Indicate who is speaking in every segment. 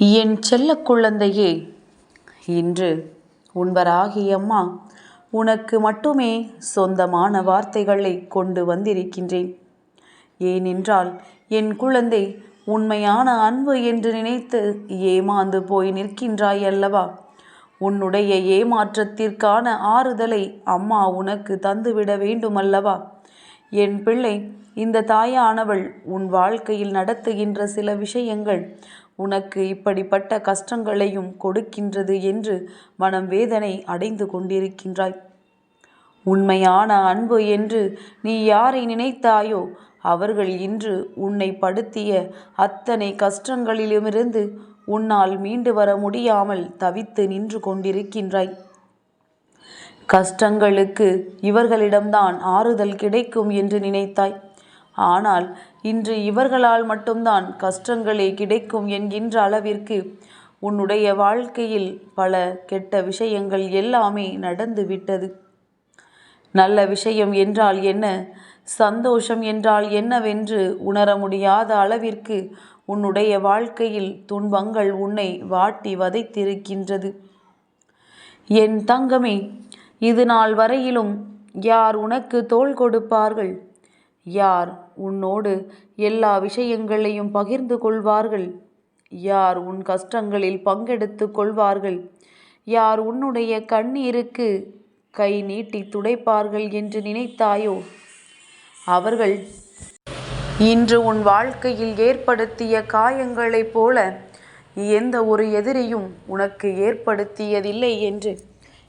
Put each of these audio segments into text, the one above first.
Speaker 1: என் செல்ல குழந்தையே இன்று உன்பராகிய அம்மா உனக்கு மட்டுமே சொந்தமான வார்த்தைகளை கொண்டு வந்திருக்கின்றேன். ஏனென்றால் என் குழந்தை உண்மையான அன்பு என்று நினைத்து ஏமாந்து போய் நிற்கின்றாய் அல்லவா? உன்னுடைய ஏமாற்றத்திற்கான ஆறுதலை அம்மா உனக்கு தந்துவிட வேண்டுமல்லவா? என் பிள்ளை இந்த தாயானவள் உன் வாழ்க்கையில் நடத்துகின்ற சில விஷயங்கள் உனக்கு இப்படிப்பட்ட கஷ்டங்களையும் கொடுக்கின்றது என்று மனம் வேதனை அடைந்து கொண்டிருக்கின்றாய். உண்மையான அன்பு என்று நீ யாரை நினைத்தாயோ அவர்கள் இன்று உன்னை படுத்திய அத்தனை கஷ்டங்களிலுமிருந்து உன்னால் மீண்டு வர முடியாமல் தவித்து நின்று கொண்டிருக்கின்றாய். கஷ்டங்களுக்கு இவர்களிடம்தான் ஆறுதல் கிடைக்கும் என்று நினைத்தாய். ஆனால் இன்று இவர்களால் மட்டும்தான் கஷ்டங்களே கிடைக்கும் என்கின்ற அளவிற்கு உன்னுடைய வாழ்க்கையில் பல கெட்ட விஷயங்கள் எல்லாமே நடந்து விட்டது நல்ல விஷயம் என்றால் என்ன? சந்தோஷம் என்றால் என்னவென்று உணர முடியாத அளவிற்கு உன்னுடைய வாழ்க்கையில் துன்பங்கள் உன்னை வாட்டி வதைத்திருக்கின்றது. என் தங்கமே இது நாள் வரையிலும் யார் உனக்கு தோள் கொடுப்பார்கள்? யார் உன்னோடு எல்லா விஷயங்களையும் பகிர்ந்து கொள்வார்கள்? யார் உன் கஷ்டங்களில் பங்கெடுத்து கொள்வார்கள்? யார் உன்னுடைய கண்ணீருக்கு கை நீட்டி துடைப்பார்கள் என்று நினைத்தாயோ? அவர்கள் இன்று உன் வாழ்க்கையில் ஏற்படுத்திய காயங்களைப் போல எந்த ஒரு எதிரியும் உனக்கு ஏற்படுத்தியதில்லை என்று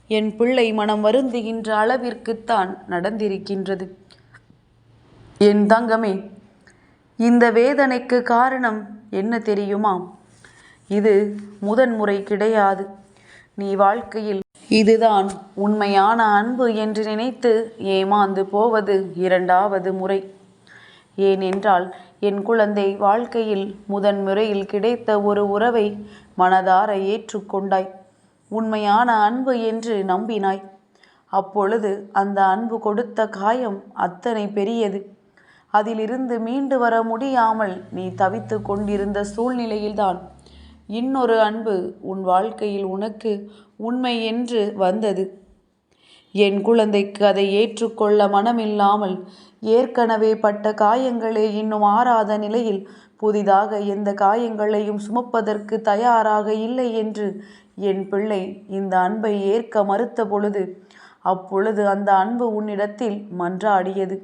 Speaker 1: என் பிள்ளை மனம் வருந்துகின்ற அளவிற்குத்தான் நடந்திருக்கின்றது. என் தங்கமே இந்த வேதனைக்கு காரணம் என்ன தெரியுமா? இது முதன்முறை கிடையாது. நீ வாழ்க்கையில் இதுதான் உண்மையான அன்பு என்று நினைத்து ஏமாந்து போவது இரண்டாவது முறை. ஏனென்றால் என் குழந்தை வாழ்க்கையில் முதன் முறையில் கிடைத்த ஒரு உறவை மனதார ஏற்றுக்கொண்டாய். உண்மையான அன்பு என்று நம்பினாய். அப்பொழுது அந்த அன்பு கொடுத்த காயம் அத்தனை பெரியது. அதிலிருந்து மீண்டு வர முடியாமல் நீ தவித்து கொண்டிருந்த சூழ்நிலையில்தான். இன்னொரு அன்பு உன் வாழ்க்கையில் உனக்கு உண்மை என்று வந்தது. என் குழந்தைக்கு அதை ஏற்றுக்கொள்ள மனமில்லாமல் ஏற்கனவே பட்ட காயங்களே இன்னும் ஆறாத நிலையில் புதிதாக எந்த காயங்களையும் சுமப்பதற்கு தயாராக இல்லை என்று என் பிள்ளை இந்த அன்பை ஏற்க மறுத்த பொழுது அப்பொழுது அந்த அன்பு உன்னிடத்தில் மன்றாடியது.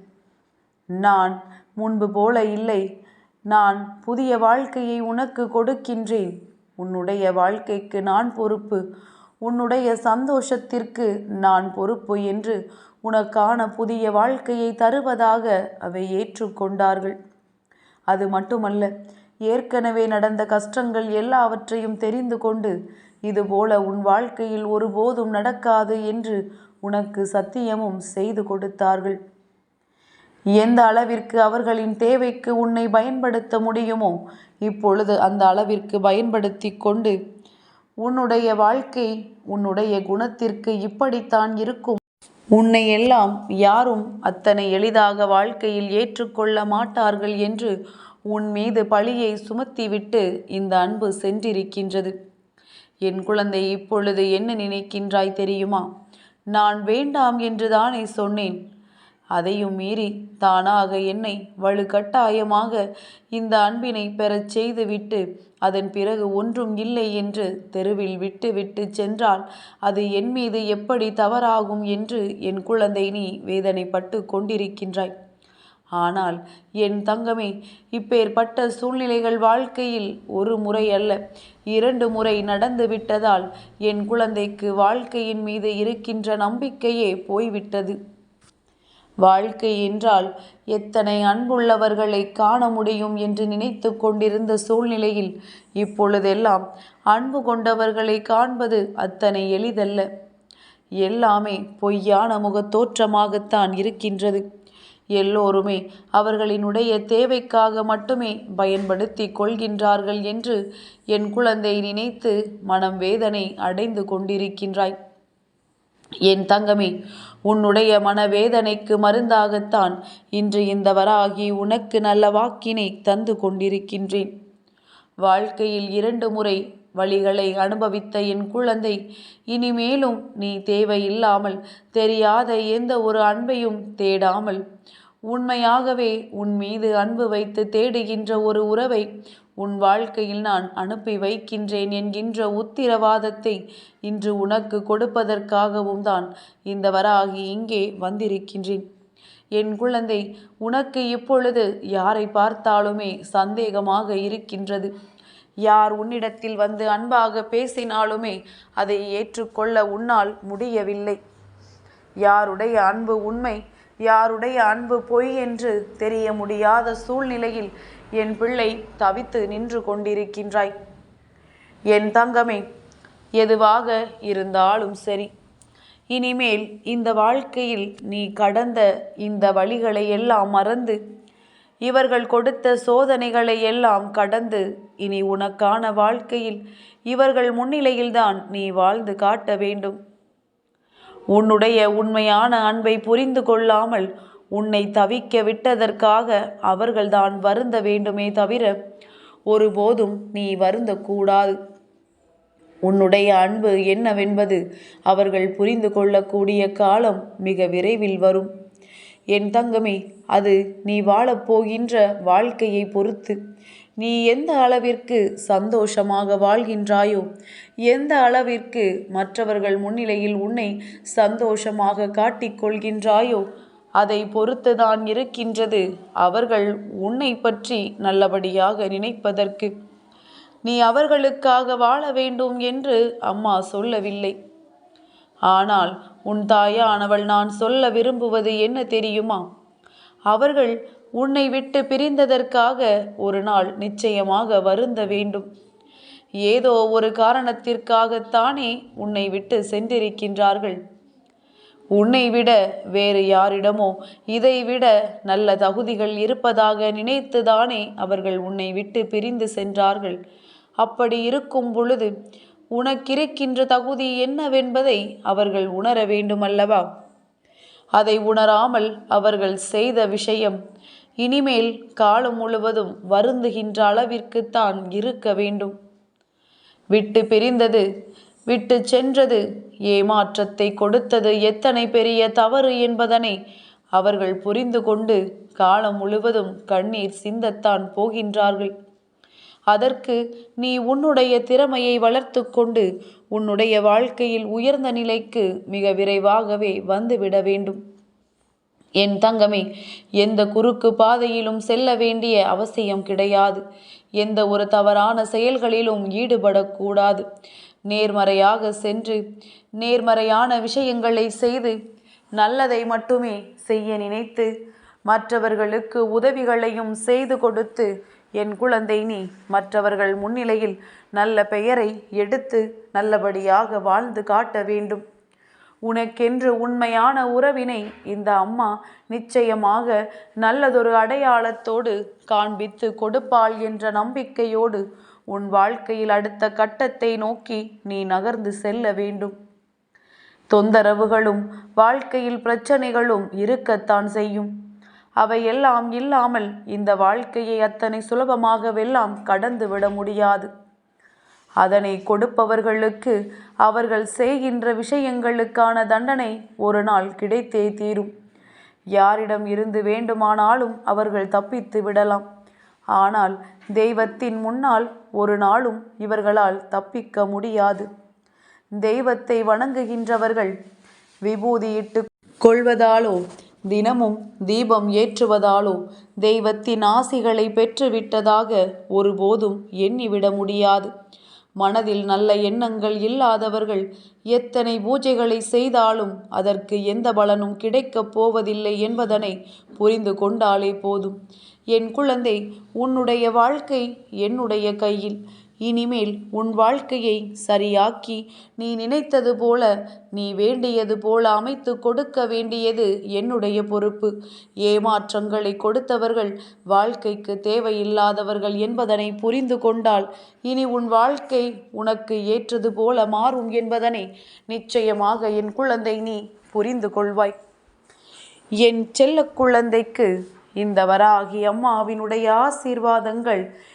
Speaker 1: நான் முன்பு போல இல்லை. நான் புதிய வாழ்க்கையை உனக்கு கொடுக்கின்றேன். உன்னுடைய வாழ்க்கைக்கு நான் பொறுப்பு. உன்னுடைய சந்தோஷத்திற்கு நான் பொறுப்பு என்று உனக்கான புதிய வாழ்க்கையை தருவதாக அவை ஏற்றுக்கொண்டார்கள். அது மட்டுமல்ல ஏற்கனவே நடந்த கஷ்டங்கள் எல்லாவற்றையும் தெரிந்து கொண்டு இதுபோல உன் வாழ்க்கையில் ஒருபோதும் நடக்காது என்று உனக்கு சத்தியமும் செய்து கொடுத்தார்கள். எந்த அளவிற்கு அவர்களின் தேவைக்கு உன்னை பயன்படுத்த முடியுமோ இப்பொழுது அந்த அளவிற்கு பயன்படுத்தி கொண்டு உன்னுடைய வாழ்க்கை உன்னுடைய குணத்திற்கு இப்படித்தான் இருக்கும். உன்னை எல்லாம் யாரும் அத்தனை எளிதாக வாழ்க்கையில் ஏற்றுக்கொள்ள மாட்டார்கள் என்று உன் மீது பழியை சுமத்திவிட்டு இந்த அன்பு சென்றிருக்கின்றது. என் குழந்தை இப்பொழுது என்ன நினைக்கின்றாய் தெரியுமா? நான் வேண்டாம் என்று தானே சொன்னேன். அதையும் மீறி தானாக என்னை வலுக்கட்டாயமாக இந்த அன்பினை பெறச் செய்துவிட்டு அதன் பிறகு ஒன்றும் இல்லை என்று தெருவில் விட்டு விட்டு சென்றால் அது என் மீது எப்படி தவறாகும் என்று என் குழந்தை நீ வேதனைப்பட்டு கொண்டிருக்கின்றாய். ஆனால் என் தங்கமே இப்பேற்பட்ட சூழ்நிலைகள் வாழ்க்கையில் ஒரு முறை அல்ல இரண்டு முறை நடந்து விட்டதால் என் குழந்தைக்கு வாழ்க்கையின் மீது இருக்கின்ற நம்பிக்கையே போய்விட்டது. வாழ்க்கை என்றால் எத்தனை அன்புள்ளவர்களை காண முடியும் என்று நினைத்து கொண்டிருந்த சூழ்நிலையில் இப்பொழுதெல்லாம் அன்பு கொண்டவர்களை காண்பது அத்தனை எளிதல்ல. எல்லாமே பொய்யான முகத் தோற்றமாகத்தான் இருக்கின்றது. எல்லோருமே அவர்களினுடைய தேவைக்காக மட்டுமே பயன்படுத்தி கொள்கின்றார்கள் என்று என் குழந்தை நினைத்து மனம் வேதனை அடைந்து கொண்டிருக்கின்றாய். என் தங்கமே உன்னுடைய மனவேதனைக்கு மருந்தாகத்தான் இன்று இந்த வராகி உனக்கு நல்ல வாக்கினை தந்து கொண்டிருக்கின்றேன். வாழ்க்கையில் இரண்டு முறை வழிகளை அனுபவித்த என் குழந்தை இனிமேலும் நீ தேவையில்லாமல் தெரியாத எந்த ஒரு அன்பையும் தேடாமல் உண்மையாகவே உன் மீது அன்பு வைத்து தேடுகின்ற ஒரு உறவை உன் வாழ்க்கையில் நான் அனுப்பி வைக்கின்றேன் என்கின்ற உத்திரவாதத்தை இன்று உனக்கு கொடுப்பதற்காகவும் தான் இந்த வராகி இங்கே வந்திருக்கின்றேன். என் குழந்தை உனக்கு இப்பொழுது யாரை பார்த்தாலுமே சந்தேகமாக இருக்கின்றது. யார் உன்னிடத்தில் வந்து அன்பாக பேசினாலுமே அதை ஏற்றுக்கொள்ள உன்னால் முடியவில்லை. யாருடைய அன்பு உண்மை யாருடைய அன்பு பொய் என்று தெரிய முடியாத சூழ்நிலையில் என் பிள்ளை தவித்து நின்று கொண்டிருக்கின்றாய். என் தங்கமே எதுவாக இருந்தாலும் சரி. இனிமேல் இந்த வாழ்க்கையில் நீ கடந்த இந்த வழிகளை எல்லாம் மறந்து இவர்கள் கொடுத்த சோதனைகளை எல்லாம் கடந்து இனி உனக்கான வாழ்க்கையில் இவர்கள் முன்னிலையில்தான் நீ வாழ்ந்து காட்ட வேண்டும். உன்னுடைய உண்மையான அன்பை புரிந்து கொள்ளாமல் உன்னை தவிக்க விட்டதற்காக அவர்கள்தான் வருந்த வேண்டுமே தவிர ஒருபோதும் நீ வருந்தக்கூடாது. உன்னுடைய அன்பு என்னவென்பது அவர்கள் புரிந்து கொள்ளக்கூடிய காலம் மிக விரைவில் வரும். என் தங்கமே அது நீ வாழப்போகின்ற வாழ்க்கையை பொறுத்து. நீ எந்த அளவிற்கு சந்தோஷமாக வாழ்கின்றாயோ எந்த அளவிற்கு மற்றவர்கள் முன்னிலையில் உன்னை சந்தோஷமாக காட்டிக்கொள்கின்றாயோ அதை பொறுத்துதான் இருக்கின்றது அவர்கள் உன்னை பற்றி நல்லபடியாக நினைப்பதற்கு. நீ அவர்களுக்காக வாழ வேண்டும் என்று அம்மா சொல்லவில்லை. ஆனால் உன் தாயானவள் நான் சொல்ல விரும்புவது என்ன தெரியுமா? அவர்கள் உன்னை விட்டு பிரிந்ததற்காக ஒரு நாள் நிச்சயமாக வருந்த வேண்டும். ஏதோ ஒரு காரணத்திற்காகத்தானே உன்னை விட்டு சென்றிருக்கின்றார்கள். உன்னை விட வேறு யாரிடமோ இதைவிட நல்ல தகுதிகள் இருப்பதாக நினைத்துதானே அவர்கள் உன்னை விட்டு பிரிந்து சென்றார்கள். அப்படி இருக்கும் பொழுது உனக்கிருக்கின்ற தகுதி என்னவென்பதை அவர்கள் உணர வேண்டுமல்லவா? அதை உணராமல் அவர்கள் செய்த விஷயம் இனிமேல் காலம் முழுவதும் வருந்துகின்ற அளவிற்குத்தான் இருக்க வேண்டும். விட்டு பிரிந்தது விட்டு சென்றது ஏமாற்றத்தை கொடுத்தது எத்தனை பெரிய தவறு என்பதனை அவர்கள் புரிந்து கொண்டு காலம் முழுவதும் கண்ணீர் சிந்தத்தான் போகின்றார்கள். அதற்கு நீ உன்னுடைய திறமையை வளர்த்து கொண்டு உன்னுடைய வாழ்க்கையில் உயர்ந்த நிலைக்கு மிக விரைவாகவே வந்துவிட வேண்டும். என் தங்கமே எந்த குறுக்கு பாதையிலும் செல்ல வேண்டிய அவசியம் கிடையாது. எந்த ஒரு தவறான செயல்களிலும் ஈடுபடக்கூடாது. நேர்மறையாக சென்று நேர்மறையான விஷயங்களை செய்து நல்லதை மட்டுமே செய்ய நினைத்து மற்றவர்களுக்கு உதவிகளையும் செய்து கொடுத்து என் குழந்தை நீ மற்றவர்கள் முன்னிலையில் நல்ல பெயரை எடுத்து நல்லபடியாக வாழ்ந்து காட்ட வேண்டும். உனக்கென்று உண்மையான உறவினை இந்த அம்மா நிச்சயமாக நல்லதொரு அடையாளத்தோடு காண்பித்து கொடுப்பாள் என்ற நம்பிக்கையோடு உன் வாழ்க்கையில் அடுத்த கட்டத்தை நோக்கி நீ நகர்ந்து செல்ல வேண்டும். தொந்தரவுகளும் வாழ்க்கையில் பிரச்சனைகளும் இருக்கத்தான் செய்யும். அவையெல்லாம் இல்லாமல் இந்த வாழ்க்கையை அத்தனை சுலபமாகவெல்லாம் கடந்து விட முடியாது. அதனை கொடுப்பவர்களுக்கு அவர்கள் செய்கின்ற விஷயங்களுக்கான தண்டனை ஒரு நாள் கிடைத்தே தீரும். யாரிடம் இருந்து வேண்டுமானாலும் அவர்கள் தப்பித்து விடலாம். ஆனால் தெய்வத்தின் முன்னால் ஒரு நாளும் இவர்களால் தப்பிக்க முடியாது. தெய்வத்தை வணங்குகின்றவர்கள் விபூதியிட்டு கொள்வதாலோ தினமும் தீபம் ஏற்றுவதாலோ தெய்வத்தின் ஆசிகளை பெற்றுவிட்டதாக ஒருபோதும் எண்ணிவிட முடியாது. மனதில் நல்ல எண்ணங்கள் இல்லாதவர்கள் எத்தனை பூஜைகளை செய்தாலும் அதற்கு எந்த பலனும் கிடைக்கப் போவதில்லை என்பதனை புரிந்து கொண்டாலே போதும். என் குழந்தை உன்னுடைய வாழ்க்கை என்னுடைய கையில். இனிமேல் உன் வாழ்க்கையை சரியாக்கி நீ நினைத்தது போல நீ வேண்டியது போல அமைத்து கொடுக்க வேண்டியது என்னுடைய பொறுப்பு. ஏமாற்றங்களை கொடுத்தவர்கள் வாழ்க்கைக்கு தேவையில்லாதவர்கள் என்பதனை புரிந்து கொண்டால் இனி உன் வாழ்க்கை உனக்கு ஏற்றது போல மாறும் என்பதனை நிச்சயமாக என் குழந்தை நீ புரிந்து கொள்வாய். என் செல்ல குழந்தைக்கு இந்த வராகி அம்மாவினுடைய ஆசீர்வாதங்கள்